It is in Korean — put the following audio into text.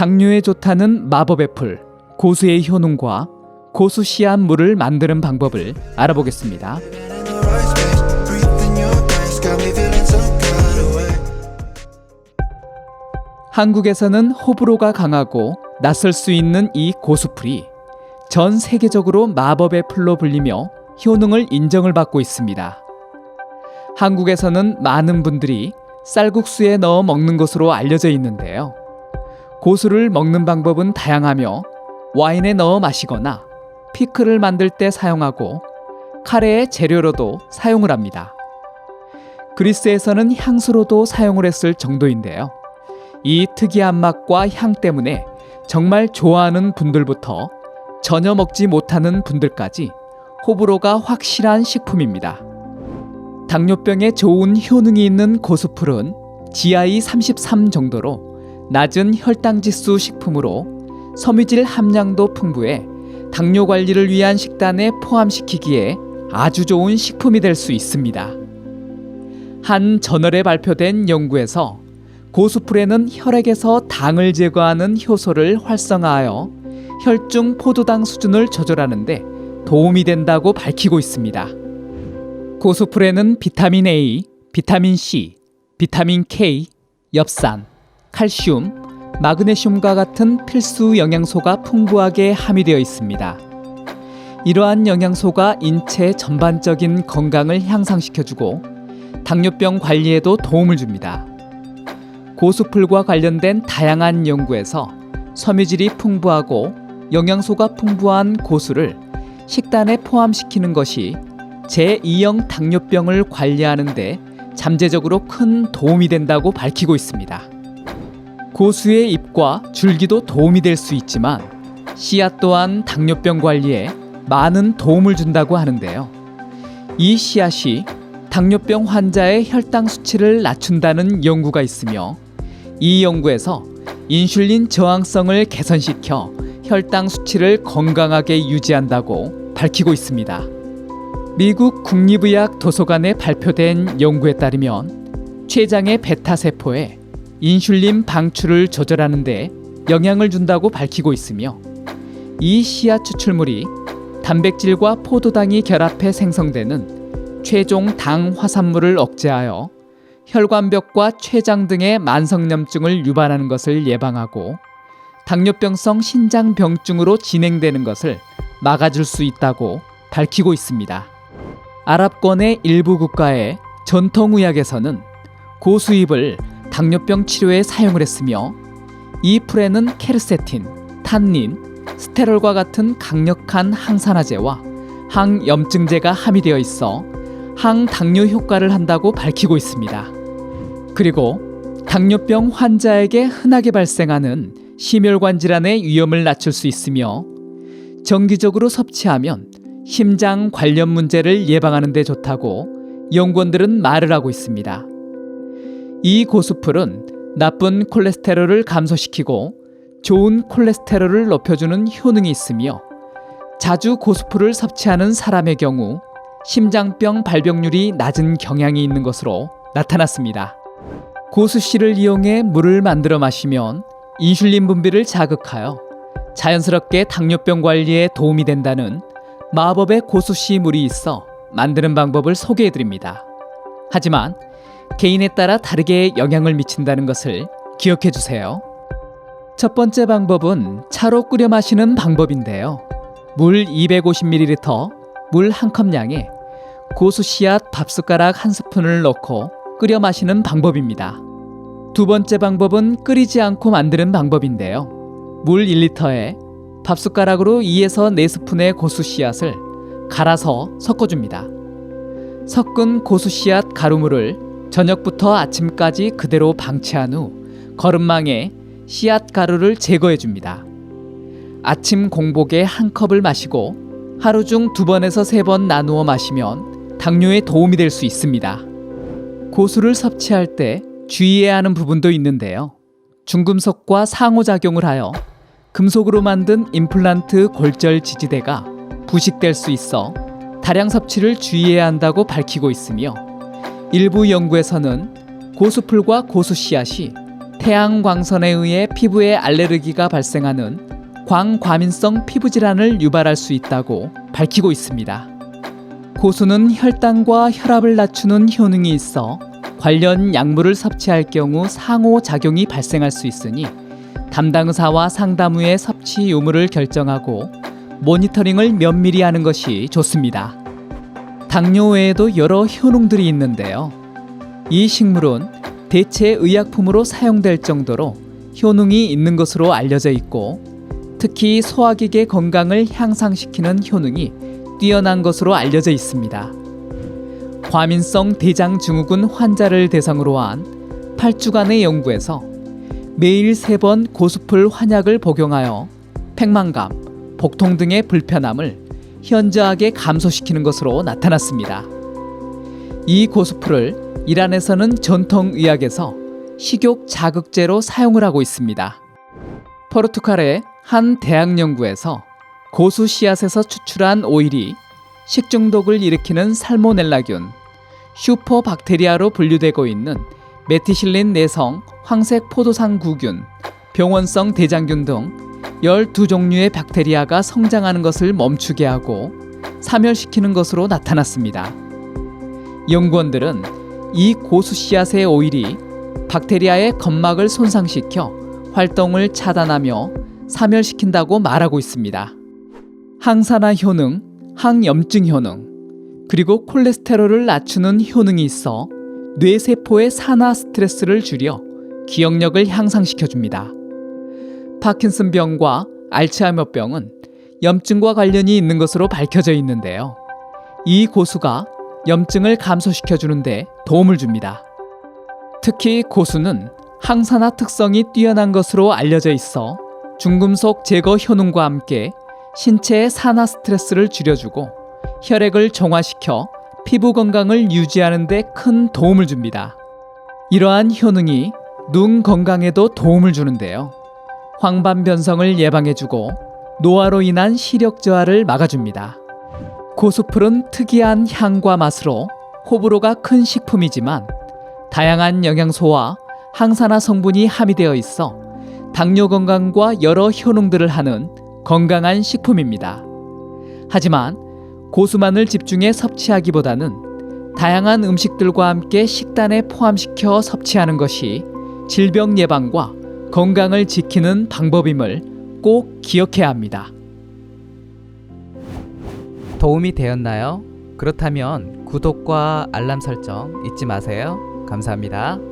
당뇨에 좋다는 마법의 풀, 고수의 효능과 고수 씨앗 물을 만드는 방법을 알아보겠습니다. 한국에서는 호불호가 강하고 낯설 수 있는 이 고수풀이 전 세계적으로 마법의 풀로 불리며 효능을 인정을 받고 있습니다. 한국에서는 많은 분들이 쌀국수에 넣어 먹는 것으로 알려져 있는데요. 고수를 먹는 방법은 다양하며 와인에 넣어 마시거나 피클을 만들 때 사용하고 카레의 재료로도 사용을 합니다. 그리스에서는 향수로도 사용을 했을 정도인데요. 이 특이한 맛과 향 때문에 정말 좋아하는 분들부터 전혀 먹지 못하는 분들까지 호불호가 확실한 식품입니다. 당뇨병에 좋은 효능이 있는 고수풀은 GI 33 정도로 낮은 혈당 지수 식품으로 섬유질 함량도 풍부해 당뇨 관리를 위한 식단에 포함시키기에 아주 좋은 식품이 될 수 있습니다. 한 저널에 발표된 연구에서 고수풀에는 혈액에서 당을 제거하는 효소를 활성화하여 혈중 포도당 수준을 조절하는데 도움이 된다고 밝히고 있습니다. 고수풀에는 비타민 A, 비타민 C, 비타민 K, 엽산, 칼슘, 마그네슘과 같은 필수 영양소가 풍부하게 함유되어 있습니다. 이러한 영양소가 인체 전반적인 건강을 향상시켜주고 당뇨병 관리에도 도움을 줍니다. 고수풀과 관련된 다양한 연구에서 섬유질이 풍부하고 영양소가 풍부한 고수를 식단에 포함시키는 것이 제2형 당뇨병을 관리하는 데 잠재적으로 큰 도움이 된다고 밝히고 있습니다. 고수의 잎과 줄기도 도움이 될 수 있지만 씨앗 또한 당뇨병 관리에 많은 도움을 준다고 하는데요. 이 씨앗이 당뇨병 환자의 혈당 수치를 낮춘다는 연구가 있으며 이 연구에서 인슐린 저항성을 개선시켜 혈당 수치를 건강하게 유지한다고 밝히고 있습니다. 미국 국립의학 도서관에 발표된 연구에 따르면 췌장의 베타 세포에 인슐린 방출을 조절하는 데 영향을 준다고 밝히고 있으며 이 씨앗 추출물이 단백질과 포도당이 결합해 생성되는 최종 당 화산물을 억제하여 혈관벽과 췌장 등의 만성염증을 유발하는 것을 예방하고 당뇨병성 신장병증으로 진행되는 것을 막아줄 수 있다고 밝히고 있습니다. 아랍권의 일부 국가의 전통의학에서는 고수잎을 당뇨병 치료에 사용을 했으며 이 풀에는 케르세틴, 탄닌, 스테롤과 같은 강력한 항산화제와 항염증제가 함유되어 있어 항당뇨 효과를 한다고 밝히고 있습니다. 그리고 당뇨병 환자에게 흔하게 발생하는 심혈관 질환의 위험을 낮출 수 있으며 정기적으로 섭취하면 심장 관련 문제를 예방하는 데 좋다고 연구원들은 말을 하고 있습니다. 이 고수풀은 나쁜 콜레스테롤을 감소시키고 좋은 콜레스테롤을 높여주는 효능이 있으며 자주 고수풀을 섭취하는 사람의 경우 심장병 발병률이 낮은 경향이 있는 것으로 나타났습니다. 고수씨를 이용해 물을 만들어 마시면 인슐린 분비를 자극하여 자연스럽게 당뇨병 관리에 도움이 된다는 마법의 고수씨 물이 있어 만드는 방법을 소개해 드립니다. 하지만 개인에 따라 다르게 영향을 미친다는 것을 기억해 주세요. 첫 번째 방법은 차로 끓여 마시는 방법인데요. 물 250ml, 물 한 컵 양에 고수 씨앗 밥 숟가락 한 스푼을 넣고 끓여 마시는 방법입니다. 두 번째 방법은 끓이지 않고 만드는 방법인데요. 물 1리터에 밥 숟가락으로 2에서 4스푼의 고수 씨앗을 갈아서 섞어줍니다. 섞은 고수 씨앗 가루물을 저녁부터 아침까지 그대로 방치한 후 거름망에 씨앗 가루를 제거해 줍니다. 아침 공복에 한 컵을 마시고 하루 중 두 번에서 세 번 나누어 마시면 당뇨에 도움이 될 수 있습니다. 고수를 섭취할 때 주의해야 하는 부분도 있는데요. 중금속과 상호작용을 하여 금속으로 만든 임플란트 골절 지지대가 부식될 수 있어 다량 섭취를 주의해야 한다고 밝히고 있으며 일부 연구에서는 고수풀과 고수 씨앗이 태양 광선에 의해 피부에 알레르기가 발생하는 광과민성 피부 질환을 유발할 수 있다고 밝히고 있습니다. 고수는 혈당과 혈압을 낮추는 효능이 있어 관련 약물을 섭취할 경우 상호 작용이 발생할 수 있으니 담당 의사와 상담 후에 섭취 유무를 결정하고 모니터링을 면밀히 하는 것이 좋습니다. 당뇨 외에도 여러 효능들이 있는데요. 이 식물은 대체 의약품으로 사용될 정도로 효능이 있는 것으로 알려져 있고 특히 소화기계 건강을 향상시키는 효능이 뛰어난 것으로 알려져 있습니다. 과민성 대장 증후군 환자를 대상으로 한 8주간의 연구에서 매일 3번 고수풀 환약을 복용하여 팽만감, 복통 등의 불편함을 현저하게 감소시키는 것으로 나타났습니다. 이 고수풀을 이란에서는 전통 의학에서 식욕 자극제로 사용을 하고 있습니다. 포르투갈의 한 대학 연구에서 고수 씨앗에서 추출한 오일이 식중독을 일으키는 살모넬라균, 슈퍼박테리아로 분류되고 있는 메티실린 내성 황색 포도상 구균, 병원성 대장균 등 12종류의 박테리아가 성장하는 것을 멈추게 하고 사멸시키는 것으로 나타났습니다. 연구원들은 이 고수 씨앗의 오일이 박테리아의 건막을 손상시켜 활동을 차단하며 사멸시킨다고 말하고 있습니다. 항산화 효능, 항염증 효능, 그리고 콜레스테롤을 낮추는 효능이 있어 뇌세포의 산화 스트레스를 줄여 기억력을 향상시켜 줍니다. 파킨슨병과 알츠하이머병은 염증과 관련이 있는 것으로 밝혀져 있는데요. 이 고수가 염증을 감소시켜 주는데 도움을 줍니다. 특히 고수는 항산화 특성이 뛰어난 것으로 알려져 있어 중금속 제거 효능과 함께 신체의 산화 스트레스를 줄여주고 혈액을 정화시켜 피부 건강을 유지하는 데 큰 도움을 줍니다. 이러한 효능이 눈 건강에도 도움을 주는데요. 황반 변성을 예방해주고 노화로 인한 시력 저하를 막아줍니다. 고수풀은 특이한 향과 맛으로 호불호가 큰 식품이지만 다양한 영양소와 항산화 성분이 함유되어 있어 당뇨 건강과 여러 효능들을 하는 건강한 식품입니다. 하지만 고수만을 집중해 섭취하기보다는 다양한 음식들과 함께 식단에 포함시켜 섭취하는 것이 질병 예방과 건강을 지키는 방법임을 꼭 기억해야 합니다. 도움이 되었나요? 그렇다면 구독과 알람 설정 잊지 마세요. 감사합니다.